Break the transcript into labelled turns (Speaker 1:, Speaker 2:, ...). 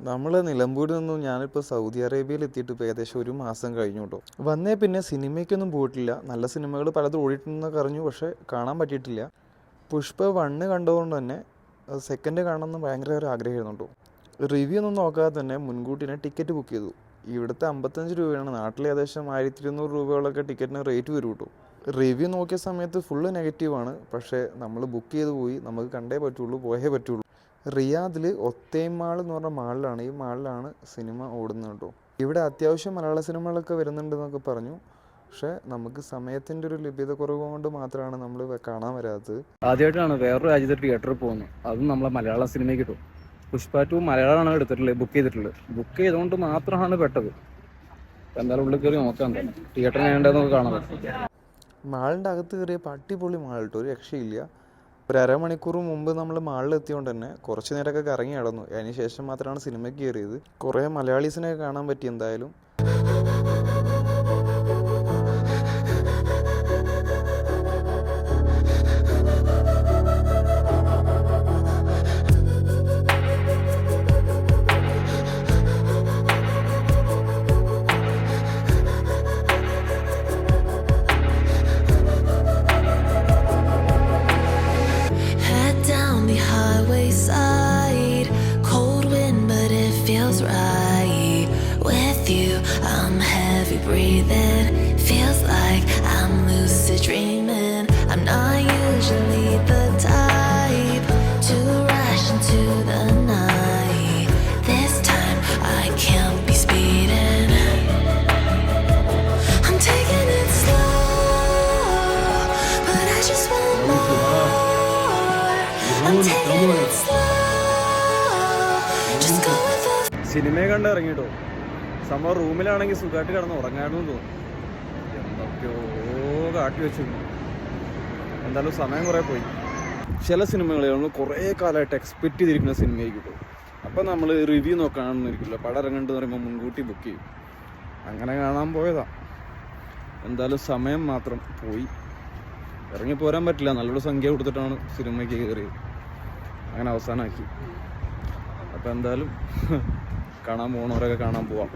Speaker 1: നമ്മൾ നിലമ്പൂരിൽ നിന്നും ഞാനിപ്പോൾ സൗദി അറേബ്യയിൽ എത്തിയിട്ട് ഇപ്പോൾ ഏകദേശം ഒരു മാസം കഴിഞ്ഞു കേട്ടോ വന്നേ പിന്നെ സിനിമയ്ക്കൊന്നും പോയിട്ടില്ല. നല്ല സിനിമകൾ പലതും ഓടിയിട്ടുണ്ടെന്നൊക്കെ അറിഞ്ഞു പക്ഷേ കാണാൻ പറ്റിയിട്ടില്ല. പുഷ്പ വണ്ണ് കണ്ടതുകൊണ്ട് തന്നെ സെക്കൻഡ് കാണണമെന്ന് ഭയങ്കര ഒരു ആഗ്രഹമായിരുന്നു കേട്ടോ. റിവ്യൂ ഒന്നും നോക്കാതെ തന്നെ മുൻകൂട്ടി തന്നെ ടിക്കറ്റ് ബുക്ക് ചെയ്തു. ഇവിടുത്തെ അമ്പത്തഞ്ച് രൂപയാണ്. നാട്ടിൽ ഏകദേശം ആയിരത്തി ഇരുന്നൂറ് രൂപയോളൊക്കെ ടിക്കറ്റിന് റേറ്റ് വരും കേട്ടോ. റിവ്യൂ നോക്കിയ സമയത്ത് ഫുള്ള് നെഗറ്റീവാണ് പക്ഷേ നമ്മൾ ബുക്ക് ചെയ്ത് പോയി. നമുക്ക് കണ്ടേ പറ്റുള്ളൂ പോയേ പറ്റുള്ളൂ. റിയാദിൽ ഒത്തേം മാൾ എന്ന് പറഞ്ഞ മാളിലാണ്. ഈ മാളിലാണ് സിനിമ ഓടുന്നത് കേട്ടോ. ഇവിടെ അത്യാവശ്യം മലയാള സിനിമകളൊക്കെ വരുന്നുണ്ട് വരുന്നുണ്ടെന്നൊക്കെ പറഞ്ഞു. പക്ഷെ നമുക്ക് സമയത്തിന്റെ ഒരു ലഭ്യത കുറവ് കൊണ്ട് മാത്രമാണ് നമ്മൾ കാണാൻ വരാത്തത്.
Speaker 2: ആദ്യമായിട്ടാണ് വേറൊരു രാജ്യത്തെ തിയേറ്ററിൽ പോകുന്നത്. അതും നമ്മളെ മലയാള സിനിമയ്ക്ക് കിട്ടും. പുഷ്പ ടു മലയാളമാണ് എടുത്തിട്ടുള്ളത് ബുക്ക് ചെയ്തിട്ടുള്ളത്. ബുക്ക് ചെയ്തുകൊണ്ട് മാത്രമാണ് പെട്ടത്. എന്തായാലും ഉള്ളിൽ കയറി നോക്കാം തിയേറ്ററിൽ വേണ്ടതെന്നൊക്കെ കാണാൻ
Speaker 1: മാളിന്റെ അകത്ത് കയറിയ പട്ടിപൊളി മാൾ കേട്ടോ. ഒരു രക്ഷയില്ല. ഒരു അരമണിക്കൂർ മുമ്പ് നമ്മൾ മാളിൽ എത്തിയോണ്ട് തന്നെ കുറച്ച് നേരമൊക്കെ കറങ്ങി നടന്നു. അതിനുശേഷം മാത്രമാണ് സിനിമയ്ക്ക് കയറിയത്. കുറേ മലയാളീസിനെ കാണാൻ പറ്റി എന്തായാലും.
Speaker 3: With you, I'm heavy breathing. Feels like I'm lucid dreaming. I'm not usually the type to rush into the night. This time, I can't be speeding. I'm taking it slow, but I just want more. I'm taking it slow, just go with the
Speaker 2: സിനിമയെ കണ്ട് ഇറങ്ങിയിട്ടോ സംഭവം റൂമിലാണെങ്കിൽ സുഖമായിട്ട് കിടന്ന് ഉറങ്ങായിരുന്നു തോന്നുന്നു. എന്തൊക്കെയോ കാട്ടി വെച്ചു എന്തായാലും സമയം കുറേ പോയി. ചില സിനിമകളിൽ നമ്മൾ കുറേ കാലമായിട്ട് എക്സ്പെക്റ്റ് ചെയ്തിരിക്കുന്ന സിനിമയായിരിക്കും കേട്ടോ അപ്പം നമ്മൾ റിവ്യൂ നോക്കാണെന്നിരിക്കില്ല പടം ഇറങ്ങേണ്ടത് പറയുമ്പോൾ മുൻകൂട്ടി ബുക്ക് ചെയ്യും. അങ്ങനെ കാണാൻ പോയതാ. എന്തായാലും സമയം മാത്രം പോയി. ഇറങ്ങി പോരാൻ പറ്റില്ല. നല്ലൊരു സംഖ്യ കൊടുത്തിട്ടാണ് സിനിമയ്ക്ക് കയറിയത്. അങ്ങനെ അവസാനമാക്കി. അപ്പോൾ എന്തായാലും കാണാൻ പോകണവരൊക്കെ കാണാൻ പോവാം.